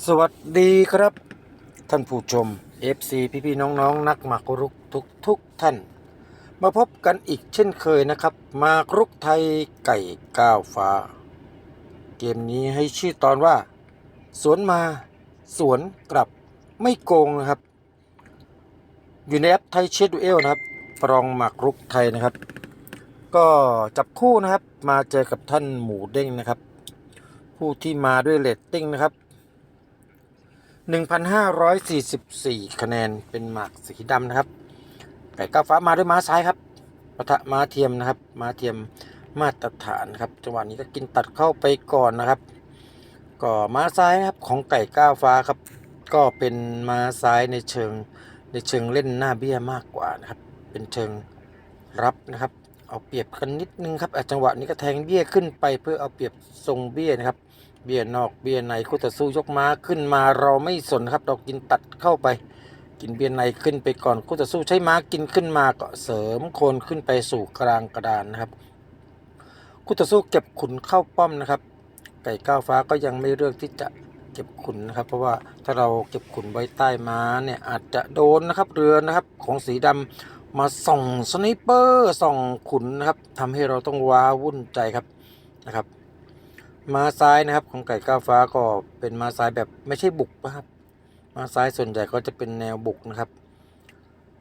สวัสดีครับ ท่านผู้ชม FC พี่พี่ๆน้องๆนักหมากรุกทุกทุกท่าน มาพบกันอีกเช่นเคยนะครับหมากรุกไทยไก่ก้าวฟ้า เกมนี้ให้ชื่อตอนว่า สวนมา สวนกลับไม่โกงนะครับ อยู่ในแอปไทยเชดูเอลนะครับปรองหมากรุกไทยนะครับ ก็จับคู่นะครับมาเจอกับท่านหมูเด้งนะครับ ผู้ที่มาด้วยเรตติ้งนะครับ 1,544 คะแนนเป็นหมากสีดำนะครับไก่ก้าวฟ้ามาด้วยม้าซ้ายครับปะทะม้าเทียมนะครับ ม้าเทียมมาตรฐานครับจังหวะนี้ก็กินตัดเข้าไปก่อนนะครับ ก็ม้าซ้ายนะครับของไก่ก้าวฟ้าครับ ก็เป็นม้าซ้ายในเชิงในเชิงเล่นหน้าเบี้ยมากกว่านะครับ เป็นเชิงรับนะครับ เอาเปรียบกันนิดนึงครับจังหวะนี้ก็แทงเบี้ยขึ้นไปเพื่อเอาเปรียบทรงเบี้ยนะครับ เบี้ยนอกเบี้ยในคู่ต่อสู้ยกม้าขึ้นมาเราไม่สนครับเรากินตัดเข้าไป กินเบี้ยในขึ้นไปก่อนคู่ต่อสู้ใช้ม้ากินขึ้นมาก็เสริมโคนขึ้นไปสู่กลางกระดานนะครับคู่ต่อสู้เก็บขุนเข้าป้อมนะครับ ไก่ก้าวฟ้าก็ยังไม่เลือกที่จะเก็บขุนนะครับ เพราะว่าถ้าเราเก็บขุนไว้ใต้ม้าเนี่ยอาจจะโดนนะครับเรือนะครับของสีดำมาส่องสไนเปอร์ส่องขุนนะครับทำให้เราต้องว้าวุ่นใจครับนะครับ ม้าซ้ายนะครับ ของไก่ก้าวฟ้าก็เป็นม้าซ้ายแบบไม่ใช่บุกนะครับ ม้าซ้ายส่วนใหญ่ก็จะเป็นแนวบุกนะครับ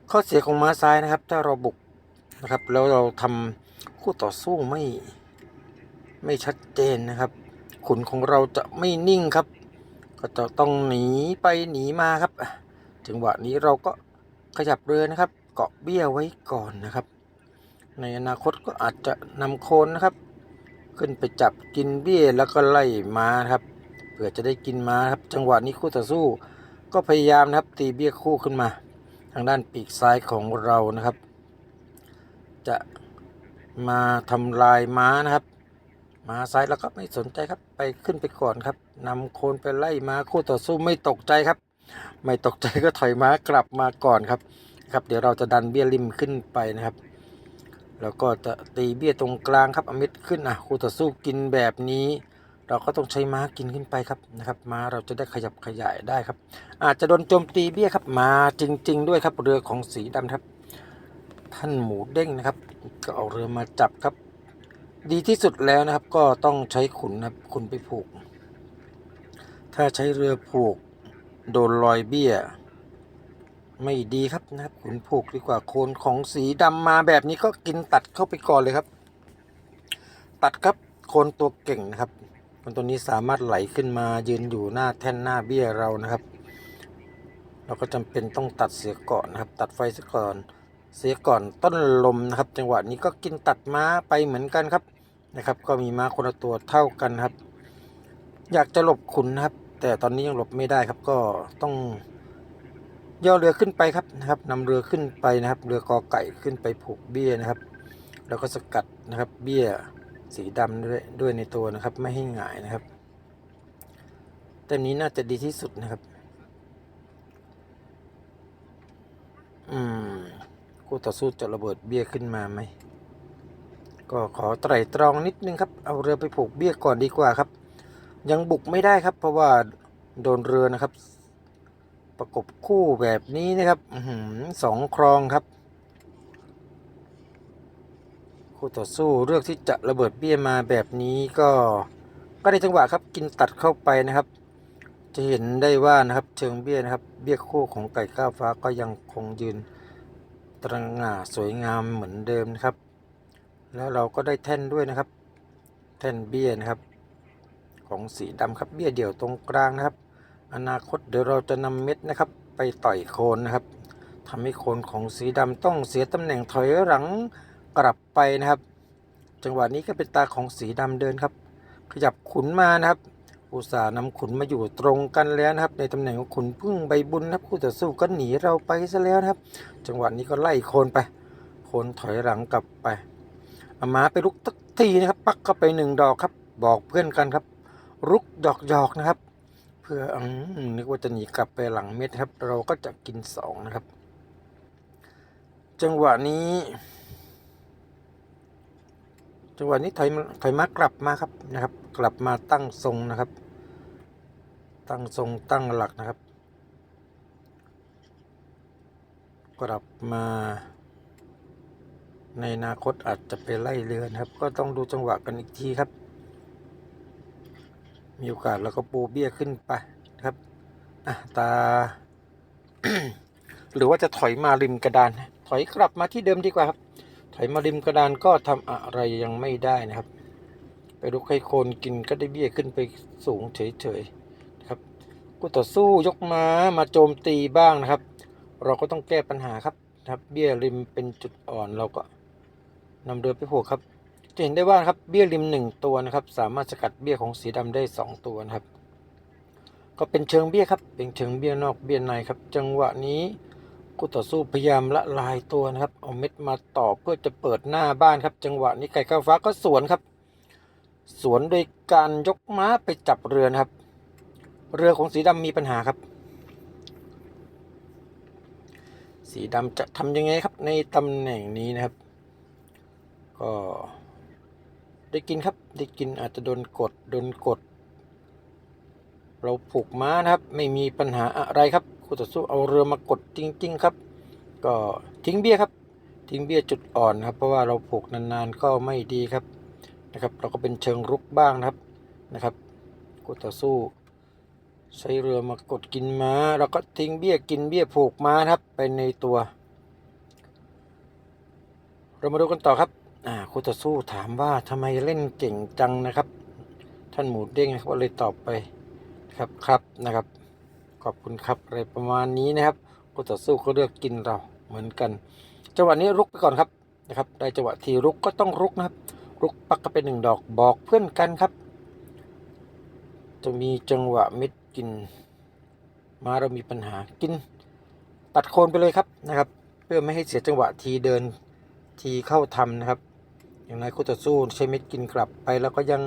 ข้อเสียของม้าซ้ายนะครับ ถ้าเราบุกนะครับ แล้วเราทำคู่ต่อสู้ไม่ไม่ชัดเจนนะครับ ขุนของเราจะไม่นิ่งครับ ก็จะต้องหนีไปหนีมาครับอะจังหวะนี้เราก็ขยับเรือนะครับ เกาะเบี้ยไว้ก่อนนะครับ ในอนาคตก็อาจจะนำโคนนะครับ ขึ้นไปจับกินเบี้ยแล้วก็ไล่ม้าครับเผื่อจะได้กินม้าครับจังหวะนี้คู่ต่อสู้ ก็พยายามนะครับตีเบี้ยคู่ขึ้นมา ทางด้านปีกซ้ายของเรานะครับ จะมาทำลายม้านะครับม้าซ้ายแล้วก็ไม่สนใจครับไปขึ้นไปก่อนครับนำโคนไปไล่ม้าคู่ต่อสู้ไม่ตกใจครับ ไม่ตกใจก็ถอยม้ากลับมาก่อนครับครับ เดี๋ยวเราจะดันเบี้ยริมขึ้นไปนะครับ แล้วก็จะตีเบี้ยตรงกลางครับอเม็ดขึ้นอะคู่ต่อสู้กินแบบนี้ เราก็ต้องใช้ม้ากินขึ้นไปครับนะครับ ม้าเราจะได้ขยับขยายได้ครับ อาจจะโดนโจมตีเบี้ยครับมาจริง ๆ ด้วยครับเรือของสีดำครับ ท่านหมูเด้งนะครับ ก็เอาเรือมาจับครับ ดีที่สุดแล้วนะครับ ก็ต้องใช้ขุนนะครับขุนไปผูก ถ้าใช้เรือผูก โดนรอยเบี้ย ไม่ดีครับนะครับขุนผูกดีกว่าโคนของสีดำมาแบบนี้ก็กินตัดเข้าไปก่อนเลยครับ ตัดครับโคนตัวเก่งนะครับคนตัวนี้สามารถไหลขึ้นมายืนอยู่หน้าแท่นหน้าเบี้ยเรานะครับ เราก็จำเป็นต้องตัดเสียก่อนนะครับ ตัดไฟเสียก่อน เสียก่อนต้นลมนะครับ จังหวะนี้ก็กินตัดม้าไปเหมือนกันครับนะครับ ก็มีม้าคนละตัวเท่ากันครับ อยากจะหลบขุนนะครับ แต่ตอนนี้ยังหลบไม่ได้ครับก็ต้อง ย่อเรือขึ้นไปครับนะครับนำเรือขึ้นไปนะครับ เรือกอไก่ขึ้นไปผูกเบี้ยนะครับ แล้วก็สกัดนะครับ เบี้ยสีดำด้วยด้วยในตัวนะครับ ไม่ให้หงายนะครับแต่นี้น่าจะดีที่สุดนะครับ อืมคู่ต่อสู้จะระเบิดเบี้ยขึ้นมาไหมก็ขอไตร่ตรองนิดนึงครับ เอาเรือไปผูกเบี้ยก่อนดีกว่าครับ ยังบุกไม่ได้ครับ เพราะว่าโดนเรือนะครับ ประกบคู่แบบนี้นะครับอสองครองครับ คู่ต่อสู้เลือกที่จะระเบิดเบี้ยมาแบบนี้ก็ก็ในจังหวะครับกินตัดเข้าไปนะครับ จะเห็นได้ว่านะครับเชิงเบี้ยนะครับ เบี้ยคู่ของไก่ก้าวฟ้าก็ยังคงยืนตระหง่าสวยงามเหมือนเดิมนะครับ แล้วเราก็ได้แท่นด้วยนะครับ แท่นเบี้ยนะครับ ของสีดำครับเบี้ยเดี่ยวตรงกลางนะครับ อนาคตเดี๋ยวเราจะนำเม็ดนะครับ ไปต่อยโคนนะครับทำให้โคนของสีดำต้องเสียตำแหน่งถอยหลังกลับไปนะครับ จังหวะนี้ก็เป็นตาของสีดำเดินครับ ขยับขุนมานะครับ อุตส่าห์นำขุนมาอยู่ตรงกันแล้วนะครับ ในตำแหน่งของขุนพึ่งใบบุญนะครับคู่ต่อสู้ก็หนีเราไปซะแล้วนะครับ จังหวะนี้ก็ไล่โคนไป โคนถอยหลังกลับไปอามาไปลุกตักทีนะครับ ปักเข้าไปหนึ่งดอกครับ บอกเพื่อนกันครับรุกดอกหยอกนะครับ พื่ออนึกว่าจะหนีกลับไปหลังเม็ดครับ เราก็จะกินสองนะครับ จังหวะนี้ จังหวะนี้ถอยถอยมากลับมาครับนะครับ กลับมาตั้งทรงนะครับ ตั้งทรงตั้งหลักนะครับ กลับมาในอนาคตอาจจะไปไล่เรือนครับ ก็ต้องดูจังหวะกันอีกทีครับ มีโอกาสแล้วก็ปูเบี้ยขึ้นไปครับอะตา หรือว่าจะถอยมาริมกระดาน ถอยกลับมาที่เดิมดีกว่าครับ ถอยมาริมกระดานก็ทำอะไรยังไม่ได้นะครับ ไปลุกให้โคนกินก็ได้เบี้ยขึ้นไปสูงเฉยๆนะครับกูต่อสู้ยกม้ามาโจมตีบ้างนะครับ เราก็ต้องแก้ปัญหาครับนะครับ เบี้ยริมเป็นจุดอ่อนเราก็นำเรือไปผูกครับ จะเห็นได้ว่าครับเบี้ยริมหนึ่งตัวนะครับ สามารถสกัดเบี้ยของสีดำได้สองตัวนะครับ ก็เป็นเชิงเบี้ยครับ เป็นเชิงเบี้ยนอกเบี้ยในครับ จังหวะนี้กูต่อสู้พยายามละลายตัวนะครับเอาเม็ดมาต่อเพื่อจะเปิดหน้าบ้านครับ จังหวะนี้ไก่ข้าวฟ้าก็สวนครับ สวนโดยการยกม้าไปจับเรือนะครับ เรือของสีดำมีปัญหาครับ สีดำจะทำยังไงครับในตำแหน่งนี้นะครับ ก็ ได้กินครับได้กินอาจจะโดนกดโดนกด เราผูกม้านะครับไม่มีปัญหาอะไรครับคู่ต่อสู้เอาเรือมากดจริง ๆ ครับ ก็ทิ้งเบี้ยครับ ทิ้งเบี้ยจุดอ่อนครับ เพราะว่าเราผูกนานๆก็ไม่ดีครับนะครับ เราก็เป็นเชิงรุกบ้างนะครับนะครับคู่ต่อสู้ ใช้เรือมากดกินม้าแล้วก็ทิ้งเบี้ยกินเบี้ยผูกม้านะครับไปในตัว เรามาดูกันต่อครับ อ่าคู่ต่อสู้ถามว่าทำไมเล่นเก่งจังนะครับ ท่านหมูเด้งนะครับก็เลยตอบไปครับครับนะครับ ขอบคุณครับอะไรประมาณนี้นะครับคู่ต่อสู้ก็เลือกกินเราเหมือนกันจังหวะนี้รุกไปก่อนครับนะครับ ได้จังหวะที่รุกก็ต้องรุกนะครับ รุกปักก็เป็นหนึ่งดอกบอกเพื่อนกันครับ จะมีจังหวะเม็ดกิน มาเรามีปัญหากิน ตัดโคนไปเลยครับนะครับ เพื่อไม่ให้เสียจังหวะทีเดินทีเข้าทำนะครับ อย่างไรคู่ต่อสู้ใช้เม็ดกินกลับไปแล้วก็ยัง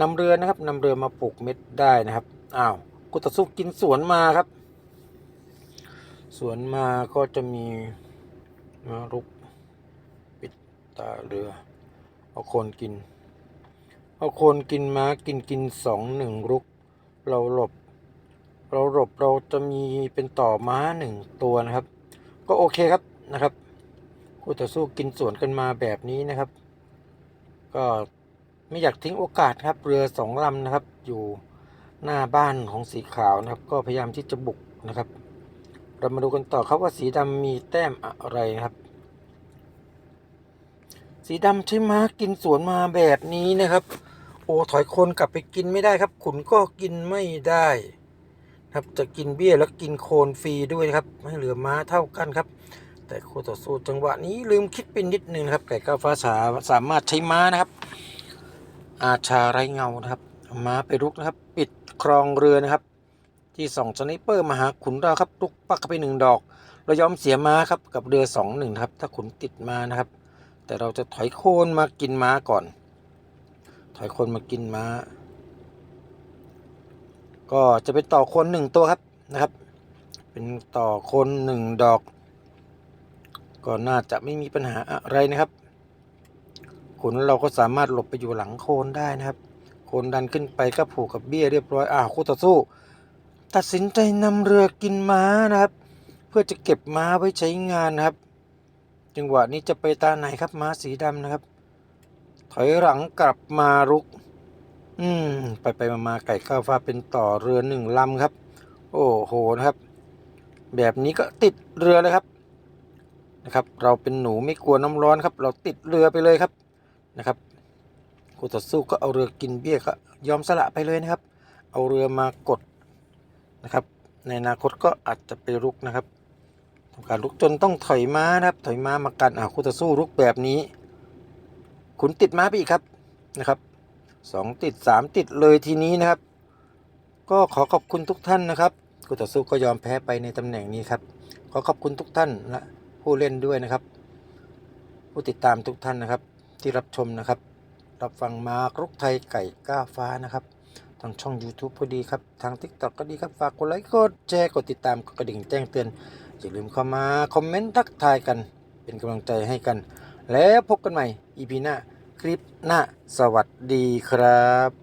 นำเรือนะครับนำเรือมาปลูกเม็ดได้นะครับอ้าวคู่ต่อสู้กินสวนมาครับ สวนมาก็จะมีมารุกปิดตาเรือเอาโคนกินเอาโคนกินม้ากินกินสองหนึ่งรุก เราหลบ เราหลบเราจะมีเป็นต่อม้าหนึ่งตัวนะครับ ก็โอเคครับนะครับ คู่ต่อสู้กินสวนกันมาแบบนี้นะครับ ก็ไม่อยากทิ้งโอกาสครับ เรือสองลำนะครับ อยู่หน้าบ้านของสีขาวนะครับ ก็พยายามที่จะบุกนะครับ เรามาดูกันต่อครับว่าสีดำมีแต้มอะไรนะครับ สีดำใช้ม้ากินสวนมาแบบนี้นะครับ โอ้ถอยโคนกลับไปกินไม่ได้ครับ ขุนก็กินไม่ได้ครับจะกินเบี้ยแล้วกินโคนฟรีด้วยครับ ให้เหลือม้าเท่ากันครับ แต่คู่ต่อสู้จังหวะนี้ลืมคิดไปนิดนึงนะครับ ไก่ก้าฟ้าสาสามารถใช้ม้านะครับ อาชาไรเงานะครับ ม้าไปรุกนะครับ ปิดครองเรือนะครับ ที่สองสไนเปอร์มาหาขุนเราครับลุกปักไปหนึ่งดอก เรายอมเสียม้าครับกับเรือสองหนึ่งครับ ถ้าขุนติดมานะครับ แต่เราจะถอยโคนมากินม้าก่อน ถอยโคนมากินม้า ก็จะเป็นต่อโคนหนึ่งตัวครับนะครับ เป็นต่อโคนหนึ่งดอก ก็น่าจะไม่มีปัญหาอะไรนะครับ ขนเราก็สามารถหลบไปอยู่หลังโคนได้นะครับ โคนดันขึ้นไปก็ผูกกับเบี้ยเรียบร้อยอ้าวคู่ต่อสู้ ตัดสินใจนำเรือกินม้านะครับ เพื่อจะเก็บม้าไว้ใช้งานนะครับ จังหวะนี้จะไปตาไหนครับม้าสีดำนะครับ ถอยหลังกลับมารุก อืมไปไปมามาไก่ข้าวฟ้าเป็นต่อเรือหนึ่งลำครับ โอ้โหนะครับ แบบนี้ก็ติดเรือเลยครับ นะครับ เราเป็นหนูไม่กลัวน้ำร้อนครับ เราติดเรือไปเลยครับนะครับคู่ต่อสู้ก็เอาเรือกินเบี้ยก็ยอมสละไปเลยนะครับ เอาเรือมากดนะครับ ในอนาคตก็อาจจะไปรุกนะครับทำการรุกจนต้องถอยม้านะครับ ถอยม้ามากันอ่าคู่ต่อสู้รุกแบบนี้ ขุนติดม้าไปอีกครับนะครับสองติดสามติดเลยทีนี้นะครับ ก็ขอขอบคุณทุกท่านนะครับคู่ต่อสู้ก็ยอมแพ้ไปในตำแหน่งนี้ครับ ขอขอบคุณทุกท่านและ ผู้เล่นด้วยนะครับ ผู้ติดตามทุกท่านนะครับ ที่รับชมนะครับ รับฟังมารุกไทยไก่ก้าฟ้านะครับทางช่อง YouTube พอดีครับ ทาง TikTok ก็ดีครับ ฝากกดไลค์กดแชร์กดติดตามกดกระดิ่งแจ้งเตือน อย่าลืมเข้ามา คอมเมนต์ทักทายกัน เป็นกำลังใจให้กัน แล้วพบกันใหม่ EP หน้า คลิปหน้า สวัสดีครับ